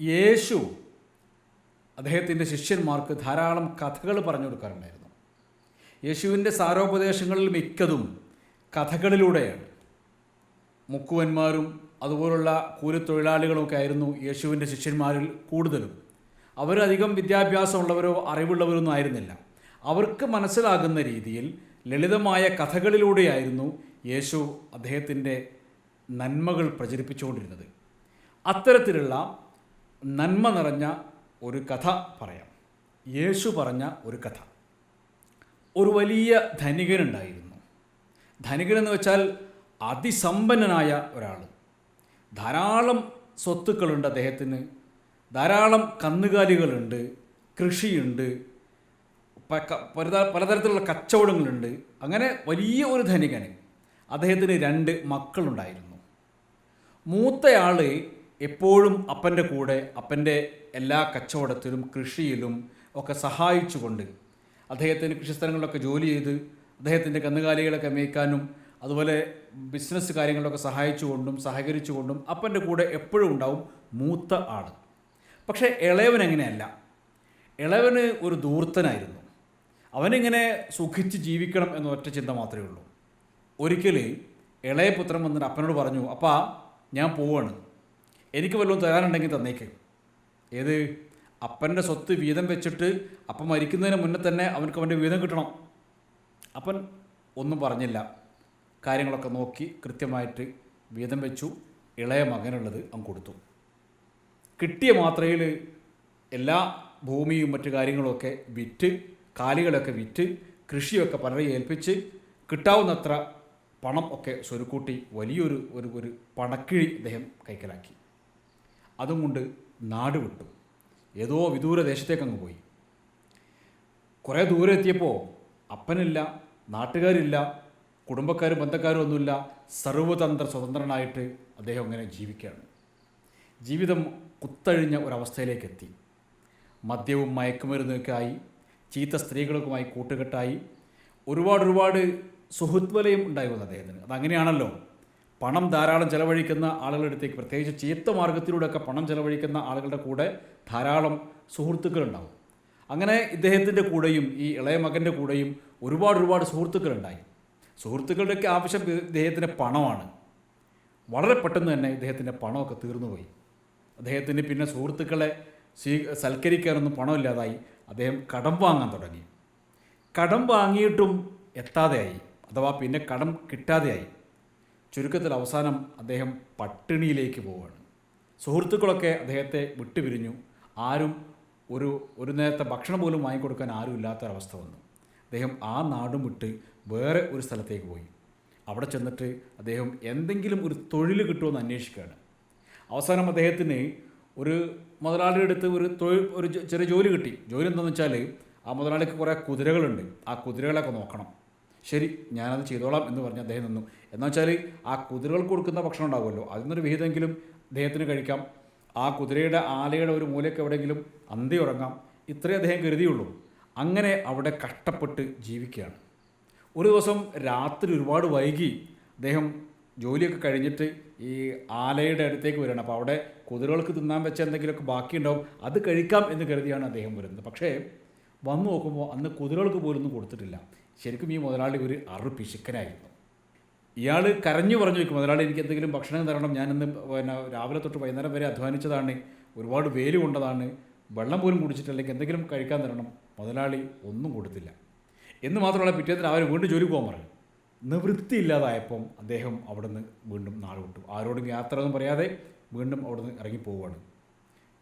യേശു അദ്ദേഹത്തിന്റെ ശിഷ്യന്മാർക്ക് ധാരാളം കഥകൾ പറഞ്ഞു കൊടുക്കാറുണ്ടായിരുന്നു. യേശുവിന്റെ സാരോപദേശങ്ങളിൽ മിക്കതും കഥകളിലൂടെയാണ്. മുക്കുവന്മാരും അതുപോലുള്ള കൂലിത്തൊഴിലാളികളുമൊക്കെ ആയിരുന്നു യേശുവിന്റെ ശിഷ്യന്മാരിൽ കൂടുതലും. അവരധികം വിദ്യാഭ്യാസമുള്ളവരോ അറിവുള്ളവരൊന്നും ആയിരുന്നില്ല. അവർക്ക് മനസ്സിലാകുന്ന രീതിയിൽ ലളിതമായ കഥകളിലൂടെയായിരുന്നു യേശു അദ്ദേഹത്തിന്റെ നന്മകൾ പ്രചരിപ്പിച്ചുകൊണ്ടിരുന്നത്. അത്തരത്തിലുള്ള നന്മ നിറഞ്ഞ ഒരു കഥ പറയാം. യേശു പറഞ്ഞ ഒരു കഥ. ഒരു വലിയ ധനികനുണ്ടായിരുന്നു. ധനികനെന്ന് വെച്ചാൽ അതിസമ്പന്നനായ ഒരാൾ. ധാരാളം സ്വത്തുക്കളുണ്ട് അദ്ദേഹത്തിന്. ധാരാളം കന്നുകാലികളുണ്ട് കൃഷിയുണ്ട് പലതരത്തിലുള്ള കച്ചവടങ്ങളുണ്ട്. അങ്ങനെ വലിയ ഒരു ധനികന് അദ്ദേഹത്തിന് രണ്ട് മക്കളുണ്ടായിരുന്നു. മൂത്തയാൾ എപ്പോഴും അപ്പന്റെ കൂടെ അപ്പന്റെ എല്ലാ കച്ചവടത്തിലും കൃഷിയിലും ഒക്കെ സഹായിച്ചുകൊണ്ട് അദ്ദേഹത്തിന് കൃഷിസ്ഥലങ്ങളിലൊക്കെ ജോലി ചെയ്ത് അദ്ദേഹത്തിന്റെ കന്നുകാലികളൊക്കെ മേയ്ക്കാനും അതുപോലെ ബിസിനസ് കാര്യങ്ങളിലൊക്കെ സഹായിച്ചുകൊണ്ടും സഹകരിച്ചുകൊണ്ടും അപ്പന്റെ കൂടെ എപ്പോഴും ഉണ്ടാവും മൂത്ത ആൾ പക്ഷേ ഇളയവൻ എങ്ങനെയല്ല ഇളവന് ഒരു ദൂർത്തനായിരുന്നു അവനിങ്ങനെ സുഖിച്ച് ജീവിക്കണം എന്ന ഒറ്റ ചിന്ത മാത്രമേ ഉള്ളൂ. ഒരിക്കൽ ഇളയ പുത്രൻ വന്നിട്ട് അപ്പനോട് പറഞ്ഞു അപ്പാ ഞാൻ പോവാണ്. എനിക്ക് വല്ലതും തരാനുണ്ടെങ്കിൽ തന്നേക്ക്. ഏത്? അപ്പന്റെ സ്വത്ത് വീതം വെച്ചിട്ട് അപ്പം മരിക്കുന്നതിന് മുന്നേ തന്നെ അവനക്ക് അവന്റെ വീതം കിട്ടണം. അപ്പൻ ഒന്നും പറഞ്ഞില്ല. കാര്യങ്ങളൊക്കെ നോക്കി കൃത്യമായിട്ട് വീതം വെച്ചു. ഇളയ മകനുള്ളത് അവൻ കൊടുത്തു. കിട്ടിയ മാത്രയിൽ എല്ലാ ഭൂമിയും മറ്റു കാര്യങ്ങളൊക്കെ വിറ്റ് കാലികളൊക്കെ വിറ്റ് കൃഷിയൊക്കെ പലരെ ഏൽപ്പിച്ച് കിട്ടാവുന്നത്ര പണം ഒക്കെ സ്വരുക്കൂട്ടി വലിയൊരു ഒരു ഒരു പണക്കിഴി അദ്ദേഹം കൈക്കലാക്കി. അതും കൊണ്ട് നാട് വിട്ടു. ഏതോ വിദൂര ദേശത്തേക്കങ്ങ് പോയി. കുറേ ദൂരെ എത്തിയപ്പോൾ അപ്പനില്ല നാട്ടുകാരില്ല കുടുംബക്കാരും ബന്ധക്കാരും ഒന്നുമില്ല. സർവതന്ത്ര സ്വതന്ത്രനായിട്ട് അദ്ദേഹം അങ്ങനെ ജീവിക്കുകയാണ്. ജീവിതം കുത്തഴിഞ്ഞ ഒരവസ്ഥയിലേക്ക് എത്തി മദ്യവും മയക്കുമരുന്നൊക്കെയായി ചീത്ത സ്ത്രീകൾക്കുമായി കൂട്ടുകെട്ടായി ഒരുപാട് ഒരുപാട് സുഹൃത്വലയും ഉണ്ടായി വന്നു അദ്ദേഹത്തിന്. അതങ്ങനെയാണല്ലോ. പണം ധാരാളം ചെലവഴിക്കുന്ന ആളുകളുടെ അടുത്തേക്ക് പ്രത്യേകിച്ച് ചീത്ത മാർഗത്തിലൂടെയൊക്കെ പണം ചെലവഴിക്കുന്ന ആളുകളുടെ കൂടെ ധാരാളം സുഹൃത്തുക്കളുണ്ടാവും. അങ്ങനെ ഇദ്ദേഹത്തിന്റെ കൂടെയും ഈ ഇളയ മകന്റെ കൂടെയും ഒരുപാട് ഒരുപാട് സുഹൃത്തുക്കളുണ്ടായി. സുഹൃത്തുക്കളുടെയൊക്കെ ആവശ്യം ഇദ്ദേഹത്തിന്റെ പണമാണ്. വളരെ പെട്ടെന്ന് തന്നെ ഇദ്ദേഹത്തിന്റെ പണമൊക്കെ തീർന്നുപോയി. അദ്ദേഹത്തിന് പിന്നെ സുഹൃത്തുക്കളെ സ്വീ സൽക്കരിക്കാനൊന്നും പണമില്ലാതായി. അദ്ദേഹം കടം വാങ്ങാൻ തുടങ്ങി. കടം വാങ്ങിയിട്ടും എത്താതെയായി. അഥവാ പിന്നെ കടം കിട്ടാതെയായി. ചുരുക്കത്തിൽ അവസാനം അദ്ദേഹം പട്ടിണിയിലേക്ക് പോവുകയാണ്. സുഹൃത്തുക്കളൊക്കെ അദ്ദേഹത്തെ വിട്ടുപിരിഞ്ഞു. ആരും ഒരു ഒരു നേരത്തെ ഭക്ഷണം പോലും വാങ്ങിക്കൊടുക്കാൻ ആരും ഇല്ലാത്തൊരവസ്ഥ വന്നു. അദ്ദേഹം ആ നാടും വിട്ട് വേറെ ഒരു സ്ഥലത്തേക്ക് പോയി. അവിടെ ചെന്നിട്ട് അദ്ദേഹം എന്തെങ്കിലും ഒരു തൊഴിൽ കിട്ടുമെന്ന് അന്വേഷിക്കുകയാണ്. അവസാനം അദ്ദേഹത്തിന് ഒരു മുതലാളിയുടെ അടുത്ത് ഒരു തൊഴിൽ ഒരു ചെറിയ ജോലി കിട്ടി. ജോലി എന്താണെന്ന് വെച്ചാൽ ആ മുതലാളിക്ക് കുറേ കുതിരകളുണ്ട്. ആ കുതിരകളൊക്കെ നോക്കണം. ശരി ഞാനത് ചെയ്തോളാം എന്ന് പറഞ്ഞ് അദ്ദേഹം നിന്നു. എന്ന് വെച്ചാൽ ആ കുതിരകൾക്ക് കൊടുക്കുന്ന ഭക്ഷണം ഉണ്ടാവുമല്ലോ. അതിൽ നിന്നൊരു വിഹിതമെങ്കിലും അദ്ദേഹത്തിന് കഴിക്കാം. ആ കുതിരയുടെ ആലയുടെ ഒരു മൂലയ്ക്ക് എവിടെയെങ്കിലും അന്തി ഉറങ്ങാം. ഇത്രേ അദ്ദേഹം കരുതിയുള്ളൂ. അങ്ങനെ അവിടെ കഷ്ടപ്പെട്ട് ജീവിക്കുകയാണ്. ഒരു ദിവസം രാത്രി ഒരുപാട് വൈകി അദ്ദേഹം ജോലിയൊക്കെ കഴിഞ്ഞിട്ട് ഈ ആലയുടെ അടുത്തേക്ക് വരികയാണ്. അപ്പോൾ അവിടെ കുതിരകൾക്ക് തിന്നാൻ വെച്ച എന്തെങ്കിലുമൊക്കെ ബാക്കിയുണ്ടാവും അത് കഴിക്കാം എന്ന് കരുതിയാണ് അദ്ദേഹം വരുന്നത്. പക്ഷേ വന്നു നോക്കുമ്പോൾ അന്ന് കുതിരകൾക്ക് പോലൊന്നും കൊടുത്തിട്ടില്ല. ശരിക്കും ഈ മുതലാളി ഒരു അറു പിശുക്കനായിരുന്നു. ഇയാൾ കരഞ്ഞു പറഞ്ഞു വെക്കും മുതലാളി എനിക്ക് എന്തെങ്കിലും ഭക്ഷണം തരണം. ഞാനിന്ന് പിന്നെ രാവിലെ തൊട്ട് വൈകുന്നേരം വരെ അധ്വാനിച്ചതാണ്. ഒരുപാട് വേൽ കൊണ്ടതാണ്. വെള്ളം പോലും കുടിച്ചിട്ടില്ലെങ്കിൽ എന്തെങ്കിലും കഴിക്കാൻ തരണം. മുതലാളി ഒന്നും കൊടുത്തില്ല. എന്ന് മാത്രമല്ല പിറ്റേന്ന് അവർ വീണ്ടും ജോലി പോകാൻ പറഞ്ഞു. നിവൃത്തിയില്ലാതായപ്പം അദ്ദേഹം അവിടുന്ന് വീണ്ടും നാട് വിട്ടു. ആരോടും യാത്ര ഒന്നും പറയാതെ വീണ്ടും അവിടുന്ന് ഇറങ്ങി പോവുകയാണ്.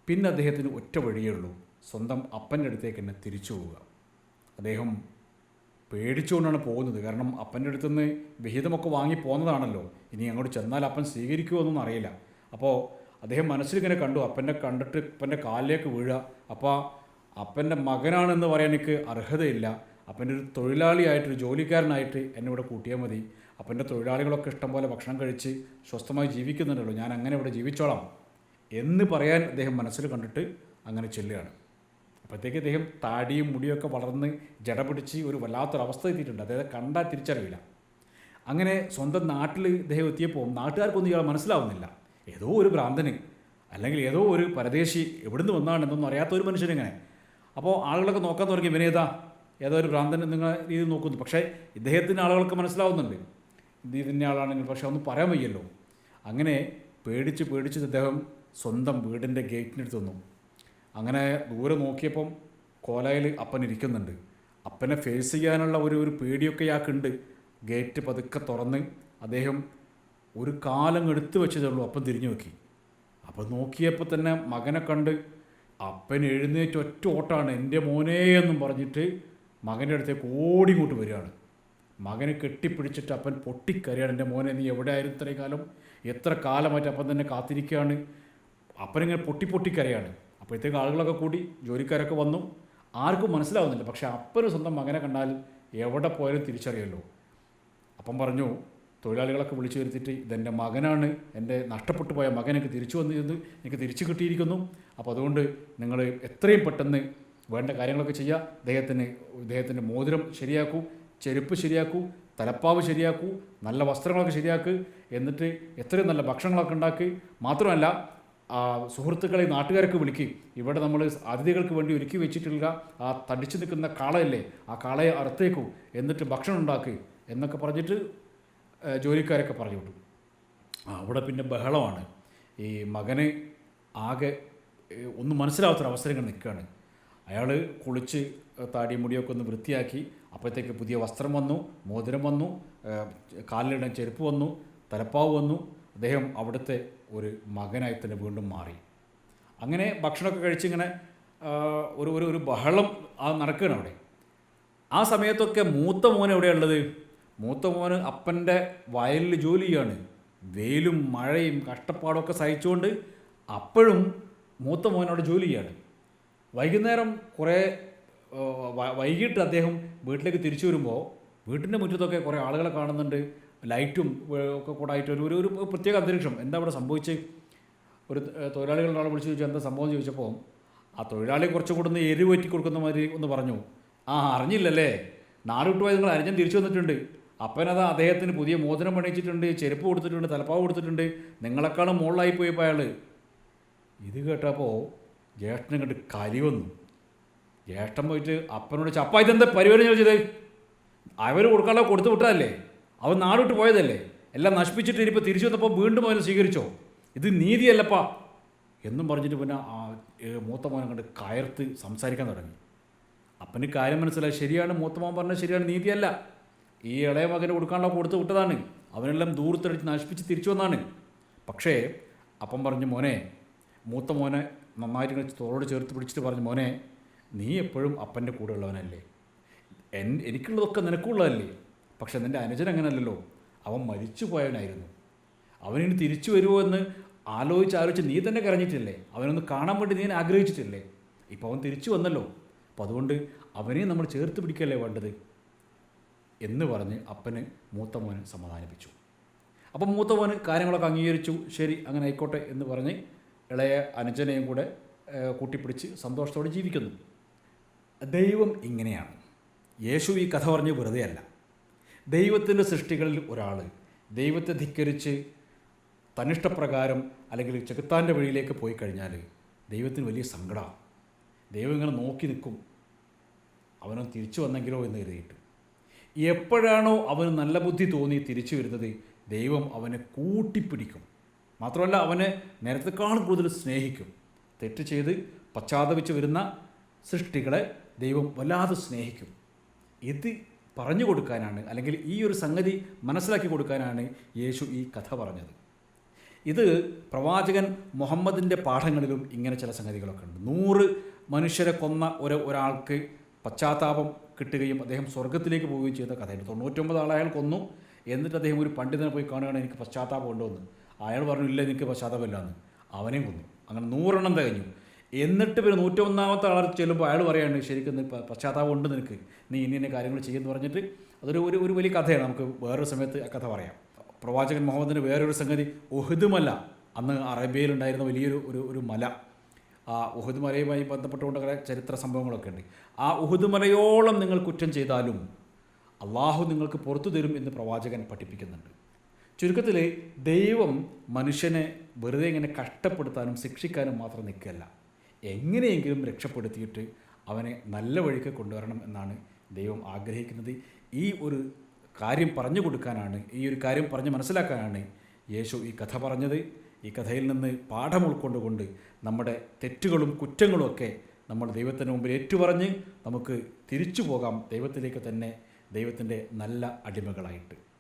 പിന്നെ അദ്ദേഹത്തിന് ഒറ്റ വഴിയേ ഉള്ളൂ. സ്വന്തം അപ്പന്റെ അടുത്തേക്ക് തന്നെ തിരിച്ചു പോവുക. അദ്ദേഹം പേടിച്ചുകൊണ്ടാണ് പോകുന്നത്. കാരണം അപ്പന്റെ അടുത്തുനിന്ന് വിഹിതമൊക്കെ വാങ്ങി പോകുന്നതാണല്ലോ ഇനി അങ്ങോട്ട് ചെന്നാൽ അപ്പൻ സ്വീകരിക്കുമോ എന്നൊന്നും അറിയില്ല. അപ്പോൾ അദ്ദേഹം മനസ്സിലിങ്ങനെ കണ്ടു അപ്പന്റെ കണ്ടിട്ട് അപ്പന്റെ കാലിലേക്ക് വീഴുക അപ്പോൾ അപ്പന്റെ മകനാണെന്ന് പറയാൻ എനിക്ക് അർഹതയില്ല. അപ്പന്റെ ഒരു തൊഴിലാളിയായിട്ടൊരു ജോലിക്കാരനായിട്ട് എന്നെ ഇവിടെ കൂട്ടിയാൽ മതി. അപ്പന്റെ തൊഴിലാളികളൊക്കെ ഇഷ്ടംപോലെ ഭക്ഷണം കഴിച്ച് സ്വസ്ഥമായി ജീവിക്കുന്നുണ്ടല്ലോ. ഞാൻ അങ്ങനെ ഇവിടെ ജീവിച്ചോളാം എന്ന് പറയാൻ അദ്ദേഹം മനസ്സിൽ കണ്ടിട്ട് അങ്ങനെ ചെല്ലുകയാണ്. അപ്പോഴത്തേക്ക് അദ്ദേഹം താടിയും മുടിയൊക്കെ വളർന്ന് ജട പിടിച്ച് ഒരു വല്ലാത്തൊരവസ്ഥ എത്തിയിട്ടുണ്ട്. അദ്ദേഹത്തെ കണ്ടാൽ തിരിച്ചറിയില്ല. അങ്ങനെ സ്വന്തം നാട്ടിൽ ഇദ്ദേഹം എത്തിയപ്പോൾ നാട്ടുകാർക്കൊന്നും ഇയാൾ മനസ്സിലാവുന്നില്ല. ഏതോ ഒരു ഭ്രാന്തന് അല്ലെങ്കിൽ ഏതോ ഒരു പരദേശി എവിടുന്ന് വന്നാണ് എന്നൊന്നും അറിയാത്ത ഒരു മനുഷ്യനിങ്ങനെ. അപ്പോൾ ആളുകളൊക്കെ നോക്കാൻ തുടങ്ങി ഇവനേതാ ഏതോ? ഒരു ഭ്രാന്തൻ നിങ്ങൾ രീതിയിൽ നോക്കുന്നു. പക്ഷേ ഇദ്ദേഹത്തിന് ആളുകൾക്ക് മനസ്സിലാവുന്നുണ്ട്. ഇത് ഇതിന്റെ ആളാണെങ്കിൽ പക്ഷേ ഒന്നും പറയാൻ വയ്യല്ലോ. അങ്ങനെ പേടിച്ച് പേടിച്ച് അദ്ദേഹം സ്വന്തം വീടിന്റെ ഗേറ്റിനടുത്ത് വന്നു. അങ്ങനെ ദൂരെ നോക്കിയപ്പം കോലയിൽ അപ്പൻ ഇരിക്കുന്നുണ്ട്. അപ്പനെ ഫേസ് ചെയ്യാനുള്ള ഒരു ഒരു പേടിയൊക്കെ ഇയാൾക്കുണ്ട്. ഗേറ്റ് പതുക്കെ തുറന്ന് അദ്ദേഹം ഒരു കാലം എടുത്തു വെച്ചതേ ഉള്ളൂ അപ്പം തിരിഞ്ഞു നോക്കി. അപ്പം നോക്കിയപ്പോൾ തന്നെ മകനെ കണ്ട് അപ്പൻ എഴുന്നേറ്റ് ഒറ്റ ഓട്ടാണ് എന്റെ മോനെ എന്നും പറഞ്ഞിട്ട് മകന്റെ അടുത്തേക്ക് ഓടി ഇങ്ങോട്ട് വരികയാണ്. മകനെ കെട്ടിപ്പിടിച്ചിട്ട് അപ്പൻ പൊട്ടിക്കരയാണ്. എന്റെ മോനെ നീ എവിടെ ആയിരുന്നു ഇത്രയും കാലം? എത്ര കാലമായിട്ട് അപ്പം തന്നെ കാത്തിരിക്കുകയാണ്? അപ്പനിങ്ങനെ പൊട്ടി പൊട്ടിക്കരയാണ്. അപ്പോഴത്തേക്ക് ആളുകളൊക്കെ കൂടി ജോലിക്കാരൊക്കെ വന്നു. ആർക്കും മനസ്സിലാവുന്നില്ല. പക്ഷേ അപ്പനും സ്വന്തം മകനെ കണ്ടാൽ എവിടെ പോയാലും തിരിച്ചറിയല്ലോ. അപ്പം പറഞ്ഞു തൊഴിലാളികളൊക്കെ വിളിച്ചു വരുത്തിയിട്ട് ഇതെന്റെ മകനാണ്. എന്റെ നഷ്ടപ്പെട്ടു പോയ മകൻ എനിക്ക് തിരിച്ചു വന്നിരുന്നു എനിക്ക് തിരിച്ചു കിട്ടിയിരിക്കുന്നു. അപ്പോൾ അതുകൊണ്ട് നിങ്ങൾ എത്രയും പെട്ടെന്ന് വേണ്ട കാര്യങ്ങളൊക്കെ ചെയ്യുക. അദ്ദേഹത്തിന് ഇദ്ദേഹത്തിന്റെ മോതിരം ശരിയാക്കൂ ചെരുപ്പ് ശരിയാക്കൂ തലപ്പാവ് ശരിയാക്കൂ നല്ല വസ്ത്രങ്ങളൊക്കെ ശരിയാക്കുക എന്നിട്ട് എത്രയും നല്ല ഭക്ഷണങ്ങളൊക്കെ ഉണ്ടാക്കി. മാത്രമല്ല സുഹൃത്തുക്കളെ നാട്ടുകാർക്ക് വിളിക്കുകയും ഇവിടെ നമ്മൾ അതിഥികൾക്ക് വേണ്ടി ഒരുക്കി വെച്ചിട്ടുള്ള ആ തടിച്ചു നിൽക്കുന്ന കാളയല്ലേ ആ കാളയെ അറുത്തേക്കൂ എന്നിട്ട് ഭക്ഷണം ഉണ്ടാക്കുകയും എന്നൊക്കെ പറഞ്ഞിട്ട് ജോലിക്കാരൊക്കെ പറഞ്ഞു വിട്ടു. അവിടെ പിന്നെ ബഹളമാണ്. ഈ മകന് ആകെ ഒന്നും മനസ്സിലാവാത്തൊരവസരങ്ങൾ നിൽക്കുകയാണ്. അയാൾ കുളിച്ച് താടി മുടിയൊക്കെ ഒന്ന് വൃത്തിയാക്കി അപ്പോഴത്തേക്ക് പുതിയ വസ്ത്രം വന്നു മോതിരം വന്നു കാലിലിടാൻ ചെരുപ്പ് വന്നു തലപ്പാവ് വന്നു അദ്ദേഹം അവിടുത്തെ ഒരു മകനായി തന്നെ വീണ്ടും മാറി. അങ്ങനെ ഭക്ഷണമൊക്കെ കഴിച്ചിങ്ങനെ ഒരു ഒരു ഒരു ബഹളം ആ നടക്കുകയാണ് അവിടെ. ആ സമയത്തൊക്കെ മൂത്ത മോൻ എവിടെയുള്ളത് മൂത്ത മോന് അപ്പന്റെ വയലിൽ ജോലി ചെയ്യാണ് വെയിലും മഴയും കഷ്ടപ്പാടൊക്കെ സഹിച്ചുകൊണ്ട് അപ്പോഴും മൂത്ത മോൻ അവിടെ ജോലി ചെയ്യാണ് വൈകുന്നേരം കുറേ വൈകിട്ട് അദ്ദേഹം വീട്ടിലേക്ക് തിരിച്ചു വരുമ്പോൾ വീട്ടിന്റെ മുറ്റത്തൊക്കെ കുറേ ആളുകളെ കാണുന്നുണ്ട്. ലൈറ്റും ഒക്കെ കൂടായിട്ട് ഒരു ഒരു- പ്രത്യേക അന്തരീക്ഷം. എന്താ അവിടെ സംഭവിച്ച്? ഒരു ആളെ വിളിച്ച് ചോദിച്ചാൽ എന്താ സംഭവം? ചോദിച്ചപ്പോൾ ആ തൊഴിലാളി കുറച്ച് കൊടുന്ന് എരിവ് പറ്റി കൊടുക്കുന്ന മാതിരി ഒന്ന് പറഞ്ഞു. ആ അറിഞ്ഞില്ലല്ലേ? നാട് വിട്ടുപോയി നിങ്ങൾ അരിഞ്ഞം തിരിച്ചു വന്നിട്ടുണ്ട്. അപ്പനത് അദ്ദേഹത്തിന് പുതിയ മോചനം പണിയിച്ചിട്ടുണ്ട് ചെരുപ്പ് കൊടുത്തിട്ടുണ്ട് തലപ്പാവ് കൊടുത്തിട്ടുണ്ട്. നിങ്ങളെക്കാളും മുകളിലായി പോയപ്പോൾ അയാൾ ഇത് കേട്ടപ്പോൾ ജ്യേഷ്ഠനെ കണ്ട് കലി വന്നു. ജ്യേഷ്ഠൻ പോയിട്ട് അപ്പനോട് ചപ്പ ഇതെന്താ പരിപാടി ചോദിച്ചത് അവർ കൊടുക്കാനുള്ള കൊടുത്തു വിട്ടതല്ലേ? അവൻ നാടോട്ട് പോയതല്ലേ? എല്ലാം നശിപ്പിച്ചിട്ട് ഇനിയിപ്പോൾ തിരിച്ചു വന്നപ്പോൾ വീണ്ടും അവനെ സ്വീകരിച്ചോ? ഇത് നീതിയല്ലപ്പാ. എന്നും പറഞ്ഞിട്ട് പിന്നെ ആ മൂത്ത മോനെ കണ്ട് കയർത്ത് സംസാരിക്കാൻ തുടങ്ങി. അപ്പന് കാര്യം മനസ്സിലായി. ശരിയാണ് മൂത്ത മോൻ പറഞ്ഞത് ശരിയാണ് നീതിയല്ല. ഈ ഇളയ മകന് കൊടുക്കാനുള്ള കൊടുത്ത് വിട്ടതാണ്. അവനെല്ലാം ദൂരത്തടിച്ച് നശിപ്പിച്ച് തിരിച്ചു വന്നാണ്. പക്ഷേ അപ്പം പറഞ്ഞു മോനെ മൂത്ത മോനെ നന്നായിട്ട് തോളോട് ചേർത്ത് പിടിച്ചിട്ട് പറഞ്ഞു മോനെ നീ എപ്പോഴും അപ്പന്റെ കൂടെ ഉള്ളവനല്ലേ എൻ എനിക്കുള്ളതൊക്കെ നിനക്കുള്ളതല്ലേ? പക്ഷെ നിന്റെ അനുജൻ അങ്ങനല്ലല്ലോ. അവൻ മരിച്ചു പോയവനായിരുന്നു അവനിനി തിരിച്ചു വരുമോ എന്ന് ആലോചിച്ച് ആലോചിച്ച് നീ തന്നെ കരഞ്ഞിട്ടില്ലേ? അവനൊന്ന് കാണാൻ വേണ്ടി നീ ആഗ്രഹിച്ചിട്ടില്ലേ? ഇപ്പോൾ അവൻ തിരിച്ചു വന്നല്ലോ. അപ്പോൾ അതുകൊണ്ട് അവനെ നമ്മൾ ചേർത്ത് പിടിക്കല്ലേ വേണ്ടത്? എന്ന് പറഞ്ഞ് അപ്പന് മൂത്ത മോനെ സമാധാനിപ്പിച്ചു. അപ്പം മൂത്ത മോന് കാര്യങ്ങളൊക്കെ അംഗീകരിച്ചു. ശരി അങ്ങനെ ആയിക്കോട്ടെ എന്ന് പറഞ്ഞ് ഇളയ അനുജനെയും കൂടെ കൂട്ടിപ്പിടിച്ച് സന്തോഷത്തോടെ ജീവിക്കുന്നു. ദൈവം ഇങ്ങനെയാണ്. യേശു ഈ കഥ പറഞ്ഞ് വെറുതെയല്ല. ദൈവത്തിന്റെ സൃഷ്ടികളിൽ ഒരാൾ. ദൈവത്തെ ധിക്കരിച്ച് തന്നിഷ്ടപ്രകാരം അല്ലെങ്കിൽ ചെകുത്താന്റെ വഴിയിലേക്ക് പോയി കഴിഞ്ഞാൽ ദൈവത്തിന് വലിയ സങ്കടമാണ് ദൈവം ഇങ്ങനെ നോക്കി നിൽക്കും. അവനും തിരിച്ചു വന്നെങ്കിലോ എന്ന് കരുതിയിട്ട്. എപ്പോഴാണോ അവന് നല്ല ബുദ്ധി തോന്നി തിരിച്ചു വരുന്നത് ദൈവം അവനെ കൂട്ടിപ്പിടിക്കും. മാത്രമല്ല അവനെ നേരത്തെക്കാൾ കൂടുതൽ സ്നേഹിക്കും. തെറ്റ് ചെയ്ത് പശ്ചാത്തപിച്ച് വരുന്ന സൃഷ്ടികളെ ദൈവം വല്ലാതെ സ്നേഹിക്കും. ഇത് പറഞ്ഞു കൊടുക്കാനാണ് അല്ലെങ്കിൽ ഈ ഒരു സംഗതി മനസ്സിലാക്കി കൊടുക്കാനാണ് യേശു ഈ കഥ പറഞ്ഞത്. ഇത് പ്രവാചകൻ മുഹമ്മദിന്റെ പാഠങ്ങളിലും ഇങ്ങനെ ചില സംഗതികളൊക്കെ ഉണ്ട്. നൂറ് മനുഷ്യരെ കൊന്ന ഒരു ഒരാൾക്ക് പശ്ചാത്താപം കിട്ടുകയും അദ്ദേഹം സ്വർഗത്തിലേക്ക് പോവുകയും ചെയ്ത കഥയുണ്ട്. തൊണ്ണൂറ്റൊമ്പത് ആളെ അയാൾ കൊന്നു. എന്നിട്ട് അദ്ദേഹം ഒരു പണ്ഡിതനെ പോയി കാണുകയാണ് എനിക്ക് പശ്ചാത്താപം ഉണ്ടോ? എന്ന്. അയാൾ പറഞ്ഞു ഇല്ല എനിക്ക് പശ്ചാത്താപമില്ല എന്ന് അവനെയും കൊന്നു. അങ്ങനെ നൂറെണ്ണം തികഞ്ഞു. എന്നിട്ട് പിന്നെ നൂറ്റൊന്നാമത്തെ ആൾ ചെല്ലുമ്പോൾ അയാൾ പറയാണ് ശരിക്കും പശ്ചാത്താപം ഉണ്ട് നിനക്ക്. നീ ഇന്ന ഇന്ന കാര്യങ്ങൾ ചെയ്യുമെന്ന് പറഞ്ഞിട്ട് അതൊരു ഒരു ഒരു വലിയ കഥയാണ്. നമുക്ക് വേറൊരു സമയത്ത് ആ കഥ പറയാം. പ്രവാചകൻ മുഹമ്മദിന് വേറൊരു സംഗതി. ഒഹുദുമല മല. അന്ന് അറേബ്യയിലുണ്ടായിരുന്ന വലിയൊരു ഒരു ഒരു മല. ആ ഉഹുദ് മലയുമായി ബന്ധപ്പെട്ടുകൊണ്ട് കുറേ ചരിത്ര സംഭവങ്ങളൊക്കെ ഉണ്ട്. ആ ഉഹുദ് മലയോളം നിങ്ങൾ കുറ്റം ചെയ്താലും അള്ളാഹു നിങ്ങൾക്ക് പുറത്തു തരും എന്ന് പ്രവാചകൻ പഠിപ്പിക്കുന്നുണ്ട്. ചുരുക്കത്തിൽ ദൈവം മനുഷ്യനെ വെറുതെ ഇങ്ങനെ കഷ്ടപ്പെടുത്താനും ശിക്ഷിക്കാനും മാത്രം നിൽക്കുകയല്ല. എങ്ങനെയെങ്കിലും രക്ഷപ്പെടുത്തിയിട്ട് അവനെ നല്ല വഴിക്ക് കൊണ്ടുവരണം എന്നാണ് ദൈവം ആഗ്രഹിക്കുന്നത്. ഈ ഒരു കാര്യം പറഞ്ഞു കൊടുക്കാനാണ് ഈ ഒരു കാര്യം പറഞ്ഞ് മനസ്സിലാക്കാനാണ് യേശു ഈ കഥ പറഞ്ഞത്. ഈ കഥയിൽ നിന്ന് പാഠം ഉൾക്കൊണ്ടുകൊണ്ട് നമ്മുടെ തെറ്റുകളും കുറ്റങ്ങളും ഒക്കെ നമ്മൾ ദൈവത്തിന് മുമ്പിൽ ഏറ്റുപറഞ്ഞ് നമുക്ക് തിരിച്ചു പോകാം. ദൈവത്തിലേക്ക് തന്നെ ദൈവത്തിന്റെ നല്ല അടിമകളായിട്ട്.